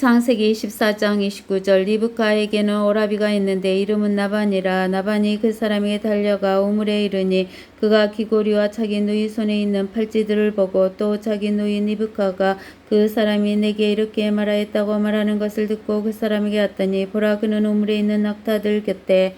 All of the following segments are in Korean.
창세기 14장 29절 리브카에게는 오라비가 있는데 이름은 나반이라 나반이 그 사람에게 달려가 우물에 이르니 그가 기고리와 자기 누이 손에 있는 팔찌들을 보고 또 자기 누이 리브카가 그 사람이 내게 이렇게 말하였다고 말하는 것을 듣고 그 사람에게 왔더니 보라 그는 우물에 있는 낙타들 곁에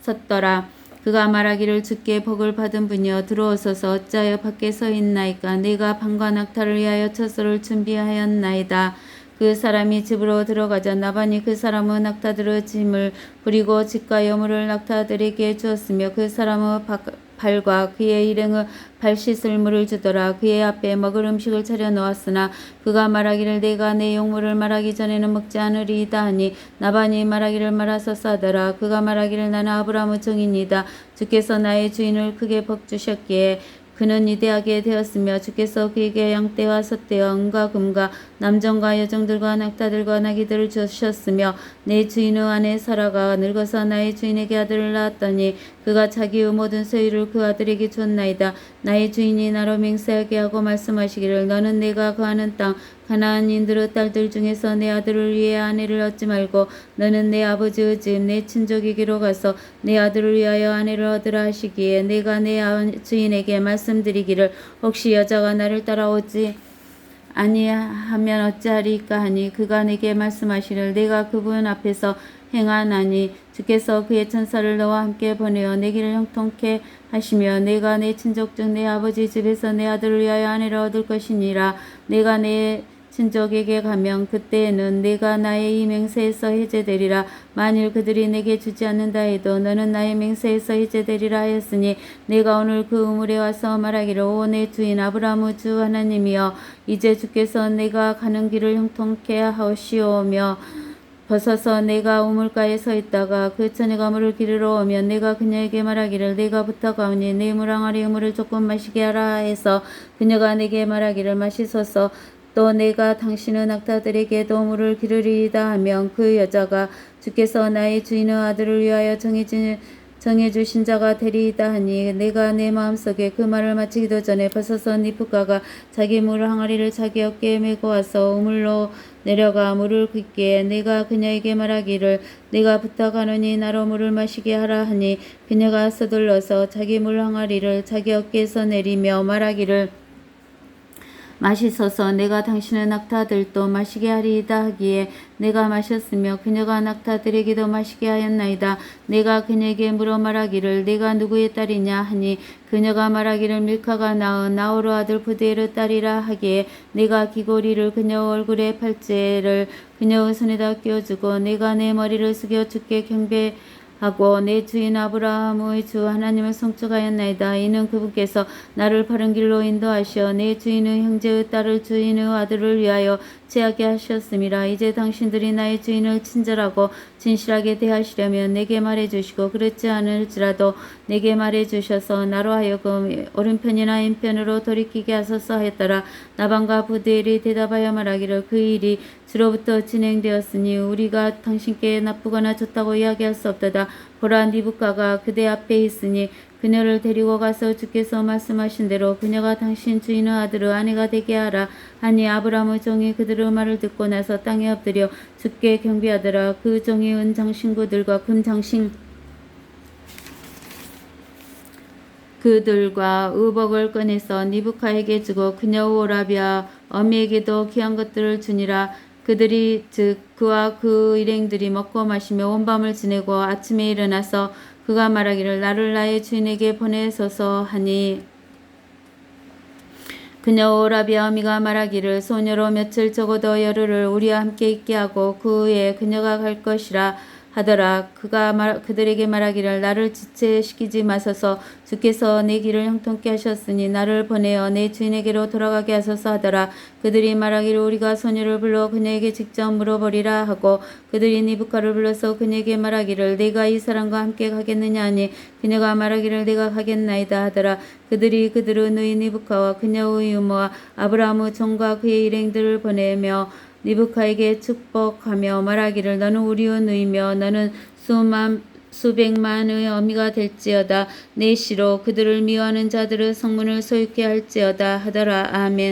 섰더라. 그가 말하기를 주께 복을 받은 분이여 들어오소서. 어찌하여 밖에 서 있나이까? 내가 방과 낙타를 위하여 처소를 준비하였나이다 그 사람이 집으로 들어가자 나반이 그 사람의 낙타들의 짐을 부리고 집과 여물을 낙타들에게 주었으며 그 사람의 바- 발과 그의 일행의 발 씻을 물을 주더라. 그의 앞에 먹을 음식을 차려 놓았으나 그가 말하기를 내가 내 용물을 말하기 전에는 먹지 않으리이다 하니 나반이 말하기를 말아서 싸더라. 그가 말하기를 나는 아브라함의 종이니이다. 주께서 나의 주인을 크게 복 주셨기에 그는 위대하게 되었으며 주께서 그에게 양떼와 솥대와 은과 금과 남정과 여정들과 낙타들과 나귀들을 주셨으며 내 주인의 아내 사라가 늙어서 나의 주인에게 아들을 낳았더니 그가 자기의 모든 소유를 그 아들에게 줬나이다. 나의 주인이 나로 맹세하게 하고 말씀하시기를 너는 내가 거하는 땅 가나안인들의 딸들 중에서 내 아들을 위해 아내를 얻지 말고 너는 내 아버지의 집 내 친족에게로 가서 내 아들을 위하여 아내를 얻으라 하시기에 내가 내 아- 주인에게 말씀드리기를 혹시 여자가 나를 따라오지 아니하면 어찌하리까 하니 그가 내게 말씀하시를 내가 그분 앞에서 행하나니 주께서 그의 천사를 너와 함께 보내어 내 길을 형통케 하시며 내가 내 친족 중 내 아버지 집에서 내 아들을 위하여 아내를 얻을 것이니라 내가 내 친족에게 가면 그때에는 내가 나의 이 맹세에서 해제되리라. 만일 그들이 내게 주지 않는다 해도 너는 나의 맹세에서 해제되리라 하였으니 내가 오늘 그 우물에 와서 말하기를 오내 주인 아브라함의 주 하나님이여 이제 주께서 내가 가는 길을 형통케 하시오며 벗어서 내가 우물가에 서 있다가 그 처녀가 물을 기르러 오면 내가 그녀에게 말하기를 내가 부탁하오니 내 물항아리 우물을 조금 마시게 하라 해서 그녀가 내게 말하기를 마시소서 또 내가 당신의 낙타들에게도 물을 기르리이다 하면 그 여자가 주께서 나의 주인의 아들을 위하여 정해진 정해주신 자가 되리이다 하니 내가 내 마음속에 그 말을 마치기도 전에 벗어서 니프가가 자기 물 항아리를 자기 어깨에 메고 와서 우물로 내려가 물을 긋기에 내가 그녀에게 말하기를 내가 부탁하노니 나로 물을 마시게 하라 하니 그녀가 서둘러서 자기 물 항아리를 자기 어깨에서 내리며 말하기를 마시소서. 내가 당신의 낙타들도 마시게 하리이다 하기에 내가 마셨으며 그녀가 낙타들에게도 마시게 하였나이다. 내가 그녀에게 물어 말하기를 내가 누구의 딸이냐 하니 그녀가 말하기를 밀카가 낳은 나오르 아들 부대의 딸이라 하기에 내가 귀고리를 그녀 얼굴에 팔찌를 그녀의 손에다 끼워주고 내가 내 머리를 숙여 주께 경배 하고 내 주인 아브라함의 주 하나님을 송축하였나이다. 이는 그분께서 나를 바른 길로 인도하시어 내 주인의 형제의 딸을 주인의 아들을 위하여 제하게 하셨음이라. 이제 당신들이 나의 주인을 친절하고 진실하게 대하시려면 내게 말해 주시고 그렇지 않을지라도 내게 말해 주셔서 나로 하여금 오른편이나 왼편으로 돌이키게 하소서 하였더라. 나방과 부대엘이 대답하여 말하기를 그 일이 주로부터 진행되었으니 우리가 당신께 나쁘거나 좋다고 이야기할 수 없도다. 보라 니부카가 그대 앞에 있으니 그녀를 데리고 가서 주께서 말씀하신 대로 그녀가 당신 주인의 아들의 아내가 되게 하라. 하니 아브라함의 종이 그들의 말을 듣고 나서 땅에 엎드려 주께 경배하더라. 그 종이 은 장신구들과 금 장신 그들과 의복을 꺼내서 니부카에게 주고 그녀 오라비아 어미에게도 귀한 것들을 주니라 그들이 즉 그와 그 일행들이 먹고 마시며 온 밤을 지내고 아침에 일어나서 그가 말하기를 나를 나의 주인에게 보내소서 하니. 그녀 오라비아 어미가 말하기를 소녀로 며칠 적어도 열흘을 우리와 함께 있게 하고 그 후에 그녀가 갈 것이라 하더라. 그가 말, 그들에게 말하기를 나를 지체시키지 마소서 주께서 내 길을 형통케 하셨으니 나를 보내어 내 주인에게로 돌아가게 하소서 하더라. 그들이 말하기를 우리가 소녀를 불러 그녀에게 직접 물어보리라 하고 그들이 니부카를 불러서 그녀에게 말하기를 내가 이 사람과 함께 가겠느냐 하니 그녀가 말하기를 내가 가겠나이다 하더라. 그들이 그들의 누이 니부카와 그녀의 유모와 아브라함의 종과 그의 일행들을 보내며 리브카에게 축복하며 말하기를 너는 우리의 누이며 너는 수만 수백만의 어미가 될지어다. 내 시로 그들을 미워하는 자들의 성문을 소유케 할지어다 하더라. 아멘